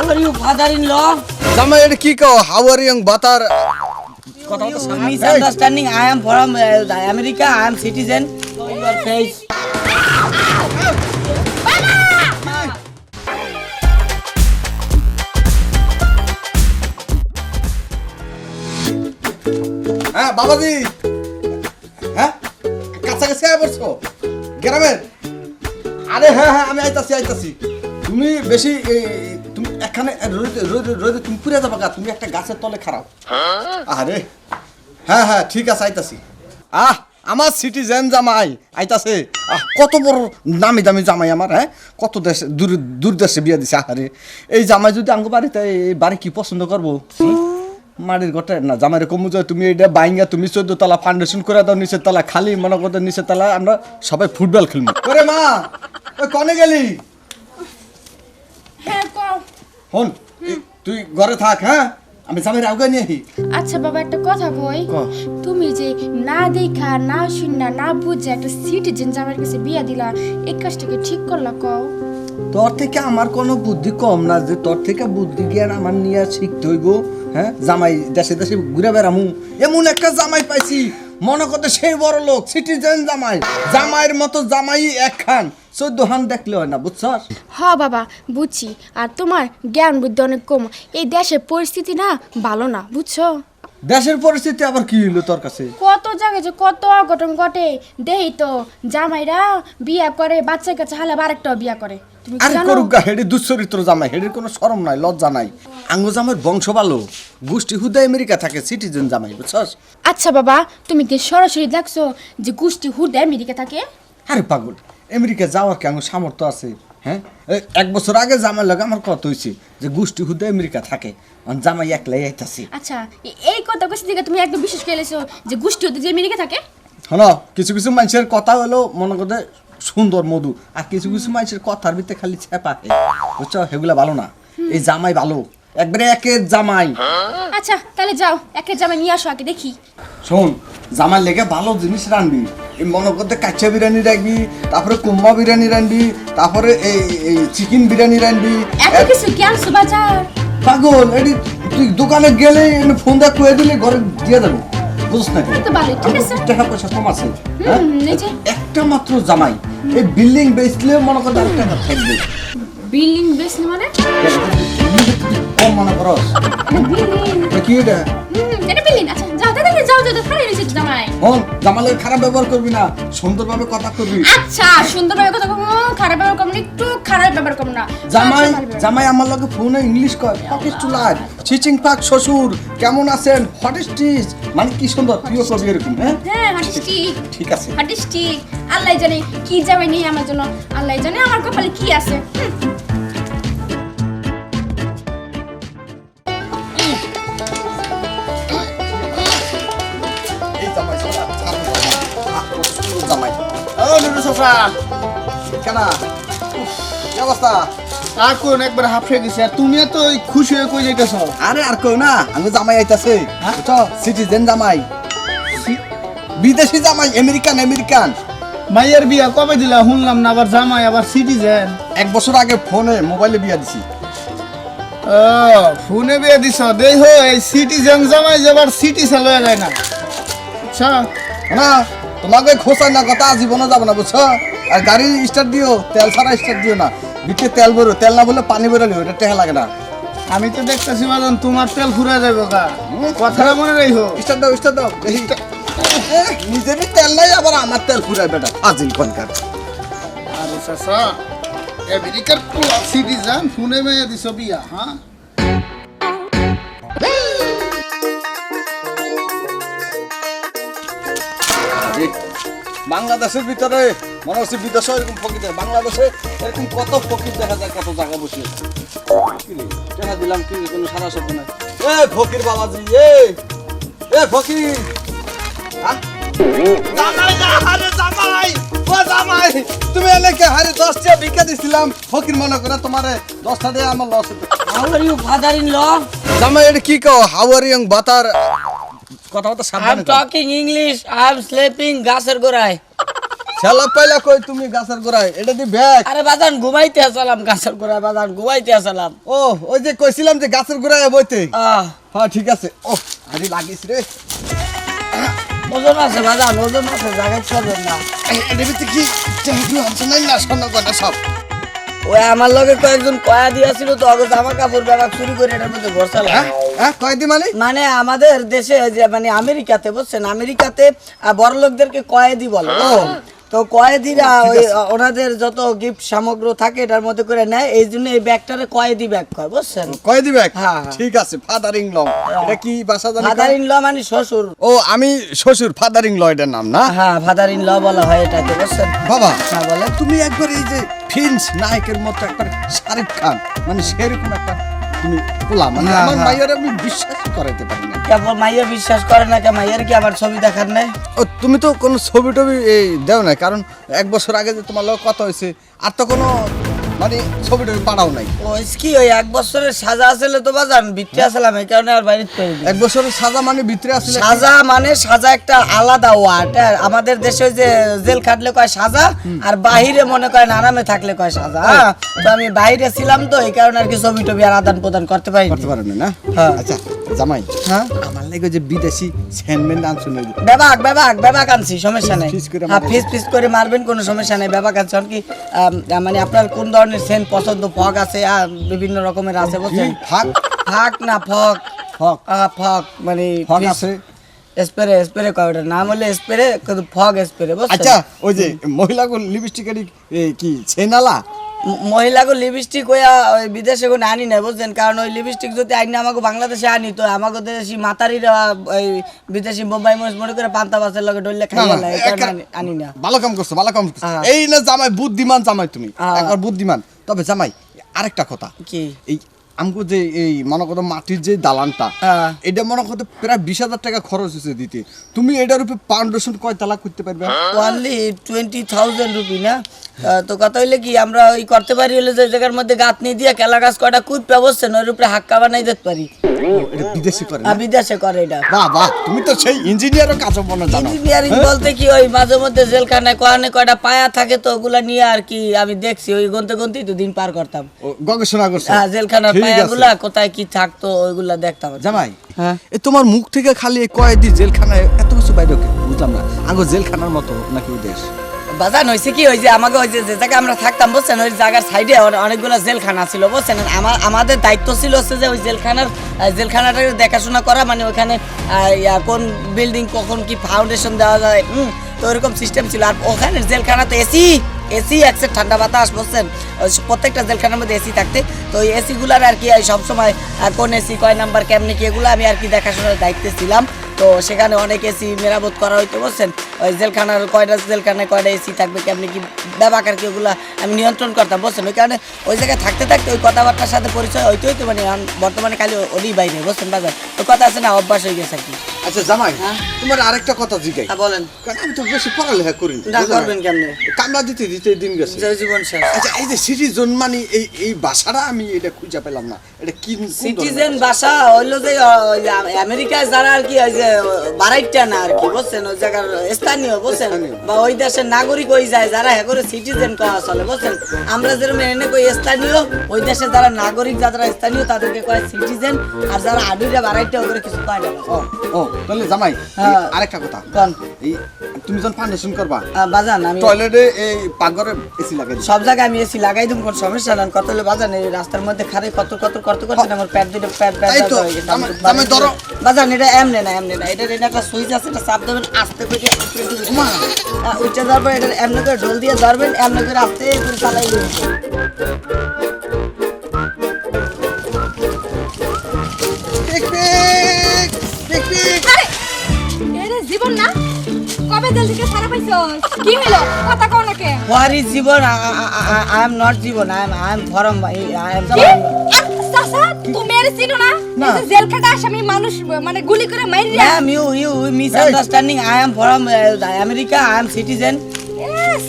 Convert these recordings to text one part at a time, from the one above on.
How are you, father-in-law? জামাই এটা কি কও হাউ আর ইয়ং বাতার কথা You কথা misunderstanding. I am from uh, America. I am citizen. Show your face. হ্যাঁ বাবাজি হ্যাঁ কাছাকাছি আয় পড়ছো গ্রামের আরে হ্যাঁ হ্যাঁ আমি আইতাছি আইতাছি তুমি বেশি এই, তুমি এখানে রোদে তুমি পুড়ে যাবা গা, তুমি একটা গাছের তলে খারাপ আরে হ্যাঁ হ্যাঁ ঠিক আছে, আইতাছি। আহ, আমার সিটিজেন জামাই, আইতাছে। আহ, কত বড় নামি দামি জামাই আমার হ্যাঁ? কত দেশে, দূর দূর দেশে বিয়া দিছে, আহারে। এই জামাই যদি আঙ্গ বাড়িতে, এই বাড়ি কি পছন্দ করব? মাটির ঘটে না, জামাইরে কমু যায়, তুমি এটা বাইঙ্গা, তুমি চোদ্দ তলা ফাউন্ডেশন করে দাও, নিচের তলা খালি, মনে করতে নিচের তলা আমরা সবাই ফুটবল খেলব। করে মা কনে গেলি? হ্যাঁ হন তুই ঘরে থাক হ্যাঁ? আমি জামাইরে আগে নিয়ে আহি আচ্ছা বাবা একটা কথা কই। তুমি যে না দেখা না শুননা না বুঝে একটা সিটিজেন জামাইয়ের কাছে বিয়া দিলা এই কাজটাকে ঠিক করলা কও? তোর থেকে আমার কোনো বুদ্ধি কম না যে তোর থেকে বুদ্ধি জ্ঞান আমার নিয়ে শিখতে হইব হ্যাঁ? জামাই দেশে দেশে ঘুরে বেড়ামু। এমন একটা জামাই পাইছি মনে করতে সেই বড় লোক সিটিজেন জামাই। জামাইয়ের মতো জামাই একখান। চোদ্দ হান দেখলে হয় না বুঝছস? হ বাবা বুঝছি। আর তোমার জ্ঞান বুদ্ধি অনেক কম। এই দেশের পরিস্থিতি না ভালো না বুঝছ? দেশের পরিস্থিতি আবার কি হইল তোর কাছে? কত জায়গায় যে কত অঘটন ঘটে। দেই তো জামাইরা বিয়া করে বাচ্চার কাছে হালে আরেকটাও বিয়া করে। আরে জানো? করুক গা হেডি দুশ্চরিত্র জামাই হেডির কোনো শরম নাই লজ্জা নাই। আঙ্গ জামাইয়ের বংশ ভালো গোষ্ঠী হুদা আমেরিকা থাকে সিটিজেন জামাই বুঝছস? আচ্ছা বাবা তুমি কি সরাসরি দেখছ যে গোষ্ঠী হুদে আমেরিকা থাকে? আরে পাগল আমেরিকা যাওয়ার কি আঙ্গ সামর্থ্য আছে? হ্যাঁ? এক বছর আগে জামাই লাগে আমার কত হয়েছে যে গোষ্ঠী হুদা আমেরিকা থাকে। জামাই একলাই আইতাছে। আচ্ছা এই কথা কইছি দিকে তুমি একদম বিশ্বাস করে যে গোষ্ঠী হুদে যে আমেরিকা থাকে? হলো কিছু কিছু মানুষের কথা হলো মনে করতে সুন্দর মধু। আর কিছু কিছু মানুষের কথার ভিতরে খালি ছেপা। বুঝছ? সেগুলা ভালো না। এই জামাই ভালো। একবারে একের জামাই। আচ্ছা তাহলে যাও। একে জামাই নিয়ে আসো আগে দেখি। শোন জামাই লেগে ভালো জিনিস রানবি। এই মনে করতে কাচ্চা বিরিয়ানি রাখবি তারপরে কুম্বা বিরিয়ানি রানবি তারপরে এই এই চিকেন বিরিয়ানি রানবি। এত এক- কিছু জ্ঞান সুবাজার পাগল এটি তুই দোকানে গেলে ফোন দা কয়ে দিলে ঘরে দিয়ে দেবো। বুঝছ না। টাকা পয়সা কম আছে। হ্যাঁ? একটা মাত্র জামাই এই বিল্ডিং বেচলে মনে করতে আর টাকা থাকবে। বিল্ডিং বেচলে মানে? কম মনে করো। কি এটা? আচ্ছা যাও দাদা যাও যাও ফাড়ে নিয়েছে জামাই হন জামালের খারাপ ব্যবহার করবি না সুন্দরভাবে কথা করবি। আচ্ছা সুন্দরভাবে কথা খারাপ ব্যবহার না একটু খারাপ ব্যবহার কম না। জামাই আচ্ছা। জামাই আমার লগে ফোনে ইংলিশ কয় পকেট চুলার চিচিং পাক শ্বশুর কেমন আছেন? হোয়াট ইজ টিস মানে কি সুন্দর প্রিয় কবি এরকম হ্যাঁ? হ্যাঁ হাটিস্টিক ঠিক আছে হাটিস্টিক আল্লাহ জানে কি যাবে নেই আমার জন্য আল্লাহ জানে আমার কপালে কি আছে। হুম। ও নুরু সফরা কেন কি একবার হাফে গেছে আর তুমিও তো খুশি হয়ে কই যাইতেছ? আরে আর কেউ না আমি জামাই আইতাছে। হ্যাঁ? সিটিজেন জামাই। বিদেশি জামাই আমেরিকান আমেরিকান মাইয়ের বিয়া কবে দিলা? শুনলাম না আবার জামাই আবার সিটিজেন এক বছর আগে ফোনে মোবাইলে বিয়া দিছি। ও ফোনে বিয়া দিছ? দেই হো এই সিটিজেন জামাই যাবার সিটি চালয়া যায় না। আচ্ছা না। তোমাকে খোসাই না কথা জীবনে যাব না বুঝছ? আর গাড়ি স্টার্ট দিও তেল ছাড়া স্টার্ট দিও না। বিটে তেল ভরো তেল না বললে পানি বেরোলে ওটা টেহা লাগে না। আমি তো দেখতেছি বাজন তোমার তেল ফুরা যাবে গা। কথাটা মনে রাখো স্টার্ট দাও স্টার্ট দাও। নিজেরই তেল নাই আবার আমার তেল ফুরাই বেটা। ফাজিল কনকার। আরে চাচা আমেরিকার সিটিজেন ফোনে মেয়ে দিছ বিয়া হ্যাঁ? বাংলাদেশের ভিতরে মনে হচ্ছে বিদেশে এরকম ফকির দেয় বাংলাদেশে এরকম কত ফকির দেখা যায় কত জায়গা বসে টাকা দিলাম কি কোনো সারা শব্দ নাই। এ ফকির বাবাজি এ এ ফকির। তুমি এনে কে হারে দশটা ভিক্ষা দিছিলাম। ফকির মনে করে তোমারে দশটা দিয়ে আমার লস? জামাই এটা কি কও? হাউ আর বাতার। কথা কথা সাবধানে কও। talking English. I'm sleeping গাছের গোড়ায়। পাইলা কই তুমি গাছের গোড়ায়? এটা দি ব্যাগ। আরে বাজান ঘুমাইতে আসলাম গাছের গোড়া বাজান ঘুমাইতে আসলাম। ও ওই যে কইছিলাম যে গাছের গোড়ায় বইতে। হ্যাঁ ঠিক আছে। ও আরে লাগিস রে। ওজন আছে বাজান ওজন আছে জায়গায় না। এটা ভিতরে কি? চাকরি নাই না স্বর্ণ সব। ওই আমার লগে কয়েকজন কয়া দিয়েছিল তো অগো জামা কাপড় ব্যাগ চুরি করে এটার মধ্যে ভরসালাম হ্যাঁ হ্যাঁ? মানে? মানে আমাদের দেশে যে মানে আমেরিকাতে বুঝছেন? আমেরিকাতে বড় লোকদেরকে কয়েদি বলে। তো কয়েদিরা ওই ওনাদের যত গিফট সামগ্র থাকে এটার মধ্যে করে নেয় এই জন্য এই ব্যাগটারে কয়েদি ব্যাগ কয় বুঝছেন? কয়দি ব্যাগ? হ্যাঁ, হ্যাঁ। ঠিক আছে ফাদার ইন ল এটা কি ভাষা ফাদার ইন ল মানে শ্বশুর। ও আমি শ্বশুর ফাদার ইন ল এটার নাম না? হ্যাঁ ফাদার ইন ল বলা হয় এটাকে বুঝছেন? বাবা হ্যাঁ বলে তুমি একবার এই যে ফিন্স নায়কের মতো একবার শাহরুখ খান মানে সেরকম একটা তুমি পোলা মানে আমার। মাইয়ার আমি বিশ্বাস করাইতে পারি না। কেবল মাইয়া বিশ্বাস করে না? কেন মাইয়ার কি আমার ছবি দেখার নাই? ও তুমি তো কোনো ছবি টবি এই দেও না কারণ এক বছর আগে যে তোমার লোক কথা হয়েছে আর তো কোনো মানে ছবি টবি পাঠাও নাই। ও কি ওই এক বছরের সাজা আসলে তো বাজান বিটে আসলাম এই কারণে আর বাইরে করে এক বছরের সাজা মানে ভিতরে আসলে সাজা মানে সাজা একটা আলাদা ওয়ার্ড আমাদের দেশে যে জেল খাটলে কয় সাজা আর বাহিরে মনে করেন আরামে থাকলে কয় সাজা হ্যাঁ। তো আমি বাইরে ছিলাম তো এই কারণে আর কি ছবি টবি আর আদান প্রদান করতে পারি করতে পারেন না? হ্যাঁ। আচ্ছা জামাই হ্যাঁ? আমার লাগে যে বিদেশি স্যান্ডম্যান আনছো না বেবাক বেবাক বেবাক আনছি সমস্যা নাই। ফিস করে হ্যাঁ ফিস ফিস করে মারবেন কোনো সমস্যা নাই। বেবাক আনছি কি মানে আপনার কোন ধরনের সেন্ট পছন্দ ফগ আছে আর বিভিন্ন রকমের আছে বলছেন ফাঁক? ফাক না ফক। ফক? আহ, ফক মানে ফক আছে? স্প্রে স্প্রে কয় ওটা? নাম হলে স্প্রে কিন্তু ফগ স্প্রে বুঝছেন? আচ্ছা ওই যে মহিলা মহিলাগুলো লিপস্টিকের কি ছেনালা ম- মহিলাকে লিপস্টিক ওই বিদেশে কোনো আনি না বুঝছেন? কারণ ওই লিপস্টিক যদি আইনি আমাকে বাংলাদেশে আনি তো আমাকে দেশি মাতারিরা ওই বিদেশি বোম্বাই মানুষ মনে করে পান্তা বাসের লগে ডললে খাই না, না এই কারণে আনি- আনি না। ভালো কাম করছ ভালো কাম করছ। হ্যাঁ। এই না জামাই বুদ্ধিমান জামাই তুমি হ্যাঁ। একবার বুদ্ধিমান। তবে জামাই আরেকটা কথা। কি? এই আমগো যে এই মনে করো মাটির যে দালানটা হ্যাঁ। এটা মনে করো প্রায় বিশ হাজার টাকা খরচ হয়েছে দিতে। তুমি এটার উপরে ফাউন্ডেশন কয় তালা করতে পারবে? অনলি টোয়েন্টি থাউজেন্ড রুপি না? তো কথা হইলে কি আমরা ওই করতে পারি হলে যে জায়গার মধ্যে গাঁথনি দিয়ে কেলা গাছ কয়টা বসছেন ওর উপরে হাক্কা বানাই দিতে পারি। বিদেশি করে বিদেশে করে এটা। বাহ বাহ তুমি তো সেই ইঞ্জিনিয়ারও কাজ মনে জানো। ইঞ্জিনিয়ারিং হ্যাঁ? বলতে কি ওই মাঝে মধ্যে জেলখানায় কয়নে কয়টা পায়া থাকে তো ওগুলা নিয়ে আর কি আমি দেখছি ওই গন্তে গন্তেই তো দিন পার করতাম। গবেষণা করছ? হ্যাঁ জেলখানার ঠিক কোথায় কি থাকতো ওইগুলা দেখতাম জামাই হ্যাঁ। এ তোমার মুখ থেকে খালি কয়েদি জেলখানায় এত কিছু বাইরে? বুঝলাম না। আঙ্গো জেলখানার মতো নাকি ওই দেশ? বাজান হয়েছে কি ওই যে আমাকে ওই যে জায়গায় আমরা থাকতাম বুঝছেন ওই জায়গার সাইডে অনেকগুলো জেলখানা ছিল বুঝছেন। আমার আমাদের দায়িত্ব ছিল হচ্ছে যে ওই জেলখানার জেলখানাটাকে দেখাশোনা করা মানে ওখানে আহ, কোন বিল্ডিং কখন কি ফাউন্ডেশন দেওয়া যায় হুম তো ওরকম সিস্টেম ছিল। আর ওখানে জেলখানাতে এসি এসি একসে ঠান্ডা বাতাস বসছেন প্রত্যেকটা জেলখানার মধ্যে এসি থাকতে। তো এই এসিগুলার আর কি সবসময় কোন এসি, কয় নাম্বার, কেমনি কি, এগুলো আমি আর কি দেখাশোনার দায়িত্বে ছিলাম। তো সেখানে অনেক এসি মেরামত করা হইতে বুঝছেন ওই জেলখানার কয়টা জেলখানায় কয়টা এসি থাকবে কেমনি কি ব্যাপার কি ওগুলো আমি নিয়ন্ত্রণ করতাম বুঝছেন? ওই কারণে ওই জায়গায় থাকতে থাকতে ওই কথাবার্তার সাথে পরিচয় হইতে হইতে মানে বর্তমানে খালি ওরই বাইরে বুঝছেন বাজার? ওই কথা আছে না অভ্যাস হয়ে গেছে আর কি। আচ্ছা জামাই হ্যাঁ? তোমার আরেকটা কথা হ্যাঁ, বলেন। আমি তো বেশি পড়ালেখা করি না, করবেন কেমনে? কামলা দিতে দিতে দিন গেছে। জীবন শেষ। আচ্ছা এই যে সিটিজন মানে এই এই ভাষাটা আমি এটা খুঁজে পেলাম না। এটা কি সিটিজেন ভাষা ওই যে আমেরিকায় যারা আর কি ওই যে বারাইটা না আর কি বুঝছেন? ওই জায়গার স্থানীয় বুঝছেন? বা ওই দেশের নাগরিক হয়ে যায় যারা হ্যাঁ করে সিটিজেন কয়া চলে বুঝছেন? আমরা যেরকম এনে কই স্থানীয় ওই দেশে যারা নাগরিক যারা স্থানীয় তাদেরকে কয় সিটিজেন আর যারা আডুইরা বারাইটা ওগুলো কিছু কয় না ও ও তাহলে জামাই হ্যাঁ। আরেকটা কথা। কন? এই তুমি যখন ফাউন্ডেশন করবা বাজান আমি টয়লেটে এই পাকঘরে এসি লাগাই। সব জায়গায় আমি এসি লাগাই দিব কোন সমস্যা নাই। কত হলে বাজান এই রাস্তার মধ্যে খারে কত কত কত করতে আমার প্যাট দুটো প্যাট প্যাট হয়ে গেছে। বাজান এটা এমনে না এমনে না। এটা এটা একটা সুইচ আছে এটা চাপ দেবেন আস্তে করে ওমা, উঠে ধরবেন এটা এমনি করে ঢোল দিয়ে ধরবেন এমনি করে আস্তে করে চালাই জীবন না কবে জেল থেকে ছাড়া পাইছো কি হলো? কথা কও না কে। Where is Jibon I am not Jibon I am I am from I am চাচা তুমি এর চিনো না? না। এই জেল খাটা আসামি মানুষ মানে গুলি করে মাইরিয়া ma'am you you misunderstanding I am from America I citizen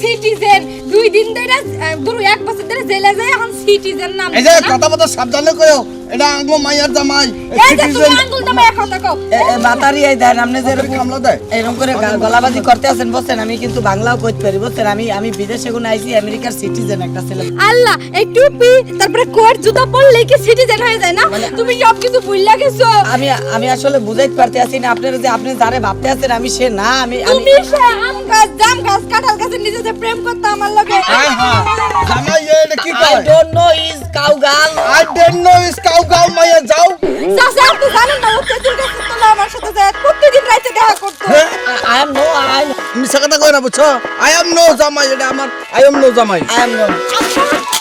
citizen দুই দিন ধরে আহ, এক বছর ধরে জেলে যায় এখন সিটিজেন নাম এই যে কথা সাবধানে কয়ো এটা আঙ্গো মাইয়ার জামাই। এই যে তুমি আঙ্গুল দামে এক কথা কও। এ- এ এই দেন আপনি যে এরকম দেয়। এরকম করে গলাবাজি করতে আছেন বলছেন আমি কিন্তু বাংলাও কইতে পারি। বলছেন আমি আমি বিদেশে কোন আইছি আমেরিকার সিটিজেন একটা ছেলে। আল্লাহ এই টুপি তারপরে কোট জুতা পরলে কি সিটিজেন হয়ে যায় না? তুমি সব কিছু ভুললা গেছো। আমি আমি আসলে বুঝাইতে পারতে আছি না। আপনারা যে আপনি যারে ভাবতে আছেন আমি সে না আমি আমি তুমি সে আম গাছ জাম গাছ কাঁঠাল গাছের নিচে যে প্রেম করতে আমার লগে। জামাই এটা কি I don't know is I don't know cow cow মাইয়া যাও। চাচা আপনি জানেন না ও তেঁতুল গাছ তোলা আমার সাথে যায়। প্রত্যেকদিন রাতে দেখা করতো। আই এম নো আই মিছা কথা কই না বুঝছ? আই এম নো জামাই এটা আমার আই এম নো জামাই। আই এম নো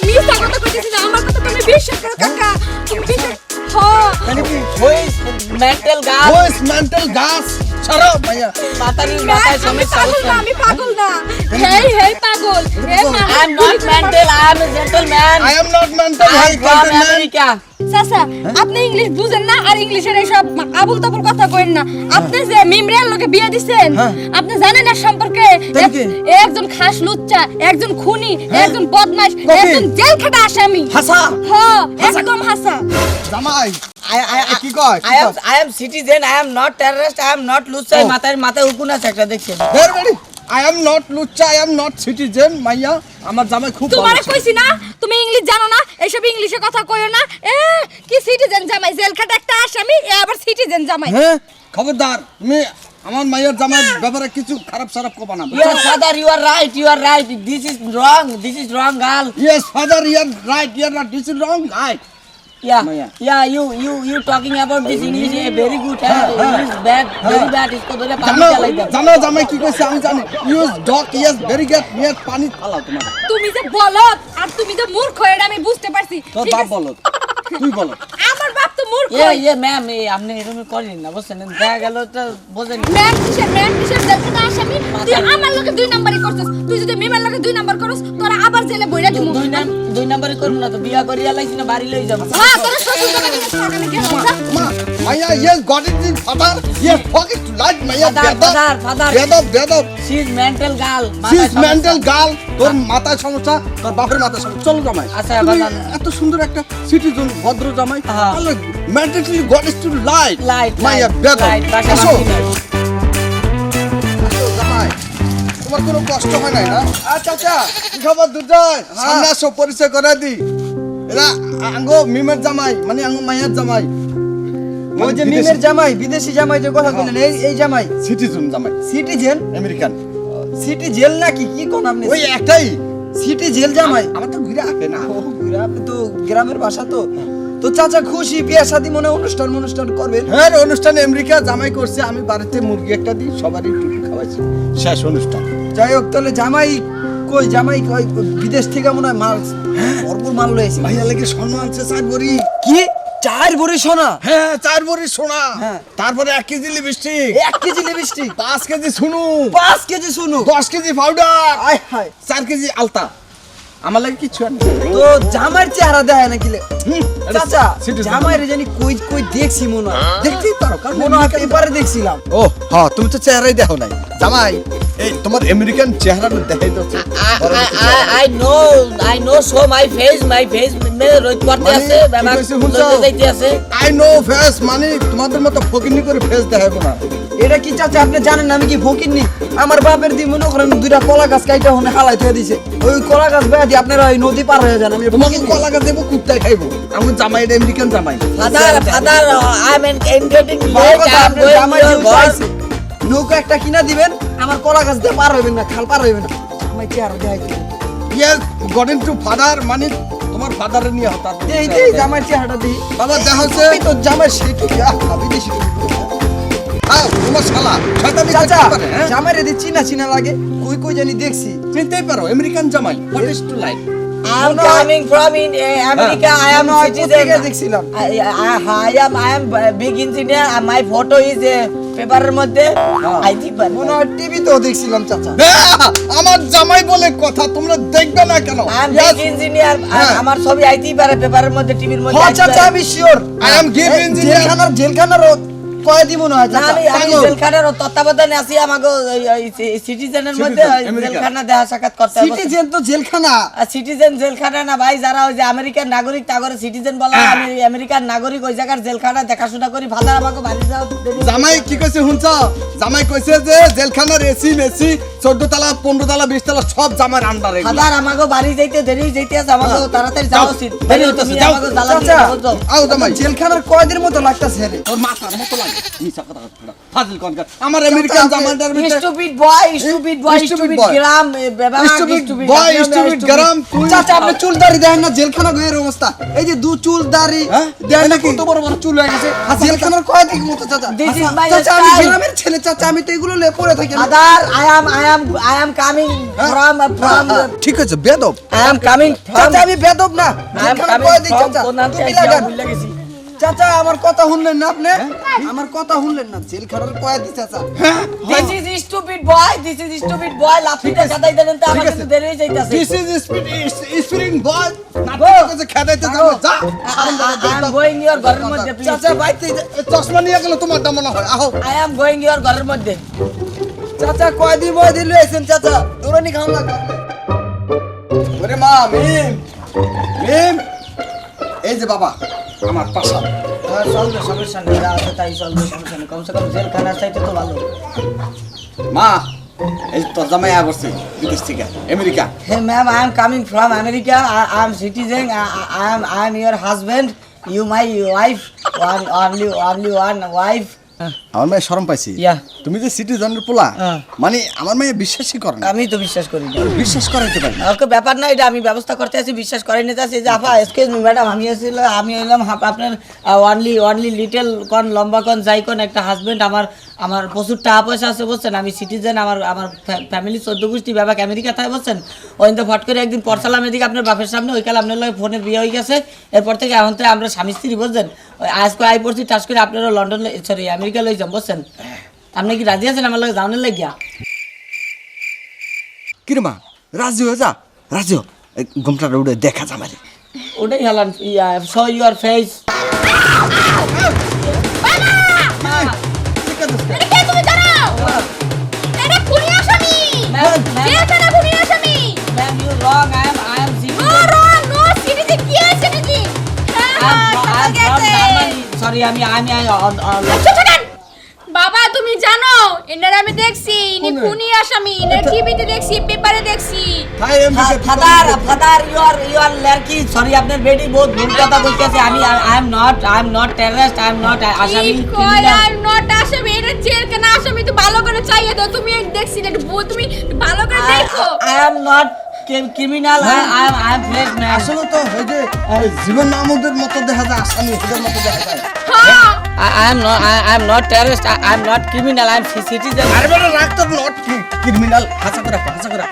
মিথ্যা কথা কইতেছি না আমার কথা তুমি বিশ্বাস করো কাকা। তুমি বিশ্বাস হ্যাঁ। মানে কি? ইজ মেন্টাল ওইস মেন্টাল গাস ছাড়ো মাতারি মাথায় সমস্যা পাগল না আমি পাগল না। হেই হেই পাগল। Hey I am not mental I am gentleman I am not mental I চাচা আপনি ইংলিশ বুঝেন না আর ইংলিশের এইসব আবুল তাবুল কথা কইন না আপনি যে মিমরিয়ার লোকে বিয়ে দিছেন আপনি জানেন না সম্পর্কে একজন খাস লুচ্চা একজন খুনি একজন বদমাশ? একজন জেল খাটা আসামি হাসা হ্যাঁ একদম হাসা জামাই কি কয় am citizen. I am not terrorist. I am not loose. Oh. মাথায় মাথায় উকুন আছে একটা দেখছেন বের বেরি আই এম নট লুচ্চা আই এম নট সিটিজেন মাইয়া আমার জামাই খুব তোমারে কইছি না তুমি ইংলিশ জানো না এইসব ইংলিশে কথা কইও না এ কি সিটিজেন জামাই জেল খাটা একটা আসামি এ আবার সিটিজেন জামাই হ্যাঁ খবরদার তুমি আমার মাইয়ার জামাইয়ের ব্যাপারে কিছু খারাপ সারাপ কবা না Your father, you are right. You are right. This is wrong. This is wrong, girl. Yes father yeah right yeah not this is wrong right Yeah, Maya. yeah. You, you, you talking about this English? eh, very good. eh? English bad, very bad. इसको ধরে পানি জানো চালাই দাও। জানো জামাই কি কইছে আমি জানি use dog yes very good near পানি ফালাও তোমার তুমি যে বলত আর তুমি যে মূর্খ এটা আমি বুঝতে পারছি তোর ঠিক বাপ আছে? বলো তুই বলো আমার বাপ তো মূর্খ। Yeah, yeah, ma'am. eh, আপনি এরকম করেন না বুঝছেন? দেখা গেল তো বোঝেন ম্যাম কিসের ম্যাম কিসের? জেল খাটা আসামি। তুই আমার লগে দুই নাম্বারই করছিস। তুই যদি মিমের লগে দুই নাম্বার করস তোরা আবার জেলে বইরা দিব। দুই নাম দুই নাম্বারই করুন না তো বিয়া করিয়া লাইছি না বাড়ি লই যাব। হ্যাঁ তোরা শ্বশুর জানা দিকে সকালে গেছ মা মাইয়া yes got it in father yes ফকিট to light মাইয়া বেদব father, father. বেদব বেদব। She is mental girl. She is mental girl তোর মাথায় সমস্যা তোর বাপের মাথায় সমস্যা। চলো জামাই। আচ্ছা। এত সুন্দর একটা সিটিজেন ভদ্র জামাই। হ্যাঁ। তাহলে got is to light Light, মাইয়া আসো। তোমার কোনো কষ্ট হয় নাই না? আচ্ছা আচ্ছা খবর দুজয় সামনে আসো পরিচয় করে দি। এরা আঙ্গো মিমের জামাই মানে আঙ্গো মাইয়ার জামাই। ওই যে মিমের জামাই বিদেশি জামাই যে কথা বললেন এই এই জামাই। সিটিজেন জামাই। সিটিজেন আমেরিকান সিটি জেল নাকি? কি কোন আপনি? ওই একটাই। সিটি জেল জামাই। আমার তো ঘুরে আসে না। ও, ঘুরে আপনি তো গ্রামের বাসা তো। তো চাচা খুশি বিয়ে শাদী মনে হয় অনুষ্ঠান অনুষ্ঠান করবেন? হ্যাঁ অনুষ্ঠানে আমেরিকা জামাই করছে। আমি বাড়িতে মুরগি একটা দিই সবারই টুকু খাওয়াইছি। শেষ অনুষ্ঠান। যাই হোক তাহলে জামাই কই? জামাই কই? বিদেশ থেকে মনে হয় মাল ভরপুর মাল লয়েছে ভাইয়া লেগে আনছে চার বড়ি কি? চার ভরি সোনা। হ্যাঁ চার ভরি সোনা। হ্যাঁ। তারপরে এক কেজি লিপস্টিক এক কেজি লিপস্টিক পাঁচ কেজি শুনু পাঁচ কেজি শুনু দশ কেজি পাউডার আয় হায়। চার কেজি আলতা। আমার লাগে কিছু আর তো জামাইয়ের চেহারা দেয় নাকি? চাচা citizen। জামাইরে জানি কই কই দেখছি মনে হয়। দেখতেই পারো কারণ মনে হয় পেপারে দেখছিলাম। ও হ্যাঁ তুমি তো চেহারাই দেখো নাই। জামাই এই তোমার আমেরিকান চেহারাটা দেখাই তো I, I know, I know so my face, my face মে রোদ করতে মানে আছে, শুনছো? যাইতে আছে। আই নো ফেস মানে তোমাদের মতো ফকিনি করে ফেস দেখাবো না। এটা কি চাচা আপনি জানেন না আমি কি ফকির নি আমার বাপের দি মনে করেন দুইটা কলা গাছ কাইটা হনে হালাই থয়ে দিছে। ওই কলা গাছ বেয়া দিয়ে আপনারা ওই নদী পার হয়ে যান আমি তোমাকে কলা গাছ দেবো কুত্তায় খাইবো। আমার জামাই এটা আমেরিকান জামাই। কথা, I am আপনার going জামাই নৌকা একটা কিনা দিবেন আমার কলা গাছ দিয়ে পার হইবেন না খাল পার হইবেন না। আমার চেহারা দেখাইতে ইয়েস গট ইনটু ফাদার মানে তোমার ফাদারে নিয়ে হতাম এই দেই জামাই চেহারাটা দি বাবা দেখা হচ্ছে। তো জামাই সেটু আমি দেশি হ্যাঁ তোমার শালা শয়তানি চাচা করতে পারে হ্যাঁ জামাই রে চিনা চিনা লাগে কই কই জানি দেখছি চিনতেই পারো আমেরিকান জামাই what is to like I am coming from in uh, America. I am মনে citizen. I, I, I am I am big engineer. and My photo is uh, পেপারের মধ্যে I think পারব। মনে হয় টিভিতেও দেখছিলাম চাচা আমার জামাই বলে কথা তোমরা দেখবে না কেন. হ্যাঁ। আমার ছবি আইতেই পারে পেপারের মধ্যে টিভির মধ্যে হ্যাঁ চাচা। আমি শিওর engineer. জেলখানার জেলখানার কয়েদি মনে হয় আমি। জেলখানার তত্ত্বাবধানে আছি আমাকে সিটিজেনের মধ্যে জেলখানা দেখা সাক্ষাৎ করতে হবে। সিটিজেন তো জেলখানা। সিটিজেন জেলখানা না ভাই যারা ওই যে আমেরিকার নাগরিক তাগরে সিটিজেন বলা আমি আমেরিকার নাগরিক ওই জায়গার জেলখানা দেখাশোনা করি ভাদার আমাকে বাড়ি যাও জামাই কি কইছে শুনছ? জামাই কইছে যে জেলখানার এসি মেসি চোদ্দ তলা পনেরো তলা বিশ তলা সব জামার আন্ডারে ভাদার আমাকে বাড়ি যাইতে দেরি যাইতে আছে আমাকে তাড়াতাড়ি যাও, যাওয়া উচিত দেরি হইতাছে, যাও। জেলখানার কয়েদির মতো লাগতাছে রে? ওর মাথার মতো লাগে মিছা কথা কথা ফাজিল কনকার আমার আমেরিকান জামাইটার ভিতরে Stupid boy, stupid boy, Stupid stupid গ্রাম, এ, বাবা, Stupid stupid গ্রাম, stupid stupid। গ্রাম, তুই- চাচা আপনি চুল দাড়ি দেখেন না জেলখানা গয়ের অবস্থা। এই যে দু চুল দাড়ি? দেখেন না কত বড় বড় চুল হয়ে গেছে? জেলখানার কয়েদির মতো চাচা। This is my চাচা আমি গ্রামের ছেলে চাচা আমি তো এগুলো লে পড়ে থাকি না। Father, I am, I am, I am coming from, from, ঠিক আছে বেদব। Coming from, চাচা আমি বেদব না। চাচা। ভুলে। চাচা আমার কথা শুনলেন না আপনি? আমার কথা শুনলেন না। জেলখানার কয়েদি চাচা। This is stupid boy, this is stupid boy, লাফিতে সাদাই দেন তো আমার কিন্তু দেরি যাইতাছে। দিস ইজ স্পিরিং বয় নাটক কাছে খেদাইতে যাব যা। I am going your ঘরের মধ্যে, please. চাচা বাইতে চশমা নিয়ে গেলে তোমার দাম মনে হয় আহো। I am going your ঘরের মধ্যে। চাচা কয়েদি বয়েদি লইছেন চাচা? দৌড়ানি খাওয়া লাগবে। ওরে মা মিম মিম এই যে বাবা আমার পাশা আর চলবে, সমস্যা নেই, যা আছে তাই চলবে, সমস্যা নেই। কমসে কম জেলখানার চাইতে তো ভালো। মা এই তোর জামাই আসছে বিদেশ থেকে America Hey ma'am, I am coming from America. I, I am citizen. I, I I am I am your husband. You my wife. One wife. আমার মেয়ে শরম পাইছি. তুমি যে সিটিজেনের পোলা হ্যাঁ। মানে আমার মেয়ে বিশ্বাসই করে না। আমি তো বিশ্বাস করি না। বিশ্বাস করাইতে পারি না। ওকে ব্যাপার না এটা আমি ব্যবস্থা করতে আছি বিশ্বাস করে নিতে আছি। যে আপা এক্সকিউজ মি ম্যাডাম আমি এসেছিল আমি হাপ- আপনার অনলি অনলি লিটল কন লম্বা কন যাই কন একটা হাজবেন্ড আমার আমার প্রচুর টাকা পয়সা আছে বলছেন আমি সিটিজেন আমার আমার ফ্যামিলি চোদ্দ গোষ্ঠী ব্যাপার আমেরিকা থাকে বলছেন ওই তো ফট করে একদিন পরসালাম এদিকে আপনার বাপের সামনে ওইকাল আপনার লয় ফোনে বিয়ে হয়ে গেছে। এরপর থেকে এখন থেকে আমরা স্বামী স্ত্রী বলছেন আজকে আই পড়ছি টাস করে আপনারা লন্ডন সরি আমেরিকা লই যান বলছেন আপনি কি রাজি আছেন আমার লগে? যাওয়ার লাগিয়া কিরে মা? রাজি হয়ে যা রাজি ঘুমটাটা উড়ে দেখা যামারে ওটাই হলাম show your face wrong. I am, am Sorry, আমি আমি. চুপ থাকেন। বাবা তুমি জানো এনার আমি দেখছি ইনি খুনি আসামি ইনার টিভিতে দেখছি পেপারে দেখছি। Father father you are you are Ladki sorry আপনার বেটি বহুত ভুল কথা বলতেছে আমি I am not I am not terrorist I am not আসামি কি কয় আর নট আসামি এটা জেলখানা আসামি তো ভালো করে চাইয়ে দাও তুমি দেখছি না তুমি ভালো করে দেখো। I am not criminal I am I am fresh man আসলে তো এই যে জীবন মাহমুদের মতো দেখা যায় আসামি এদের মতো দেখা যায়। I am not I am not terrorist I am not criminal I am citizen. আরে বেটা রাখতো নট ক্রিমিনাল হাসা করে হাসা করে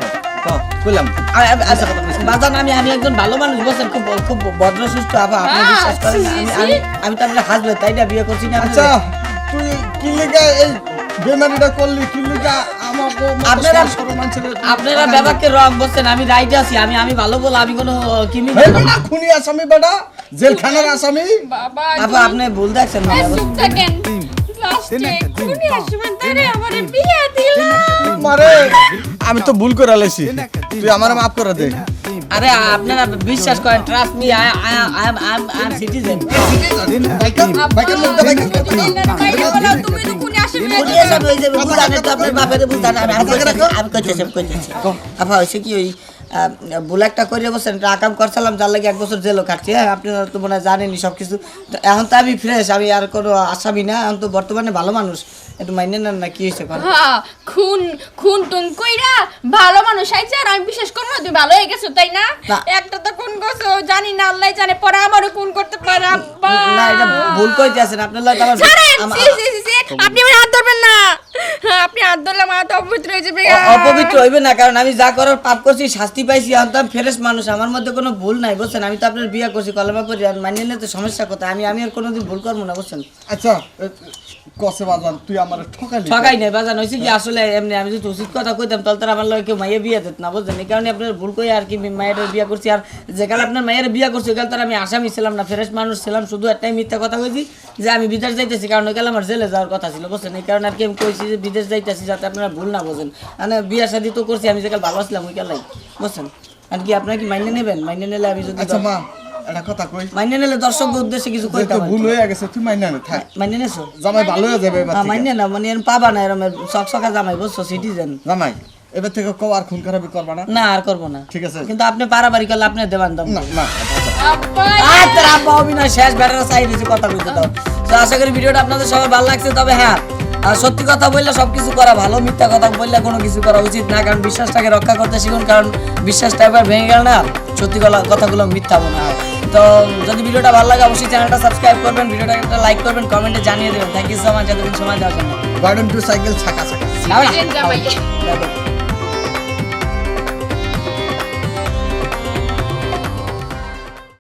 বাজান আমি আমি একজন ভালো মানুষ বলছেন খুব খুব ভদ্র সুস্থ আবা আপনি হ্যাঁ, বিশ্বাস করেন আমি আমি তো আপনার হাসবে তাই না? বিয়ে করছি না আচ্ছা তুই কি লিগা এই বেমারিটা করলি? কি লিগা আপনারা সরমান আপনারা ব্যাপারকে রং বলছেন আমি রাইট আছি আমি আমি ভালো বল আমি কোনো কিমি খুনি আসামি বেটা জেলখানার আসামি বাবা আপনি ভুল দেখছেন না চুপ থাকেন আমি তো ভুল করে লাইছি তুই আমারে মাফ করে দে আরে আপনারা বিশ্বাস করেন trust me I I I am I am citizen কোটি ওই যে বুঝান তো আপনার বাপের বুঝান আমি আমি কইতেছি আমি কইতেছি আপা হইছে কি ওই ভুল একটা করে বসেন এটা আকাম করছিলাম যার লাগে এক বছর জেলও কাটছি। হ্যাঁ আপনারা তো মনে হয় জানেনি সব কিছু এখন তো আমি ফ্রেশ আমি আর কোনো আসামি না এখন তো বর্তমানে ভালো মানুষ। একটু মাইনে নেন না কি হয়েছে হ্যাঁ খুন খুন টুন কইরা ভালো মানুষ আইছে আর আমি বিশ্বাস করব না তুমি ভালো হয়ে গেছো তাই না। একটা তো খুন করছ জানি না আল্লাহ জানে পরে আমারও খুন করতে পারে আব্বা। না এটা ভুল কইতে আছেন আপনার লাগে আমার আমার- আপনি আমার হাত ধরবেন না। হ্যাঁ, আপনি হাত ধরলে মা তো অপবিত্র হয়ে যাবে অ- অপবিত্র হইবে না কারণ আমি যা করার পাপ করছি শাস্তি পাইছি এখন তো ফ্রেশ মানুষ আমার মধ্যে কোনো ভুল নাই বুঝছেন? আমি তো আপনার বিয়ে করছি কলমা পড়ি আর মানিয়ে নিতে সমস্যা কোথায়? আমি আমি আর কোনোদিন ভুল করব না বুঝছেন? আচ্ছা কসে বাজান তুই আমার ঠকালি। ঠকাই নাই বাজান হয়েছে কি আসলে এমনি আমি যদি উচিত কথা কইতাম তাহলে তার আমার লগে কেউ মাইয়ে বিয়ে দিত না বুঝছেন? এই কারণে আপনার ভুল করে আর কি মায়ের বিয়ে করছি। আর যেকাল আপনার মায়ের বিয়ে করছি ওইকাল তার আমি আসামি ছিলাম না ফ্রেশ মানুষ ছিলাম শুধু একটাই মিথ্যা কথা কইছি যে আমি বিদেশ যাইতেছি কারণ ওইকাল আমার জেলে যাওয়ার কথা ছিল বুঝছেন? এই কারণে আর কি আমি কইছি যে বিদেশ যাইতেছি যাতে আপনারা ভুল না বোঝেন। মানে বিয়ে শাদি তো করছি আমি যেকাল ভালো ছিলাম ওইকালাই বুঝছেন? আর কি আপনারা কি মাইনে নেবেন? মাইনে নিলে আমি যদি আচ্ছা মা একটা কথা কই? মাইনে নিলে দর্শকদের উদ্দেশ্যে কিছু ভুল হয়ে গেছে তুই মাইনা নে থাক। মাইনে নেছো জামাই ভালো হয়ে যাবে এবার হ্যাঁ মাইনে না মানে এরম পাবা না এরম জামাই বুঝছ সিটিজেন জামাই এবার থেকে আর খুন খারাপি করবা না? না আর করব না। ঠিক আছে। কিন্তু আপনি পারাবারি করলে আপনি দেবান দাম না না আব্বা আব্বা অভিনয় শেষ চাই দিয়েছি কথা বলতে দাও। তো আশা করি ভিডিওটা আপনাদের সবার ভালো লাগছে তবে হ্যাঁ আর সত্যি কথা বললে সবকিছু করা ভালো মিথ্যা কথা বললে কোনো কিছু করা উচিত না কারণ বিশ্বাসটাকে রক্ষা করতে শিখুন কারণ বিশ্বাসটা একবার ভেঙে গেল না সত্যি কথাগুলো মিথ্যা মনে হয়। তো যদি ভিডিওটা ভালো লাগে অবশ্যই চ্যানেলটা সাবস্ক্রাইব করবেন ভিডিওটা একটা লাইক করবেন কমেন্টে জানিয়ে দেবেন। থ্যাংক ইউ সো মাচ এতদিন সময় দেওয়ার জন্য। গার্ডেন টু সাইকেল ছাকা ছাকা।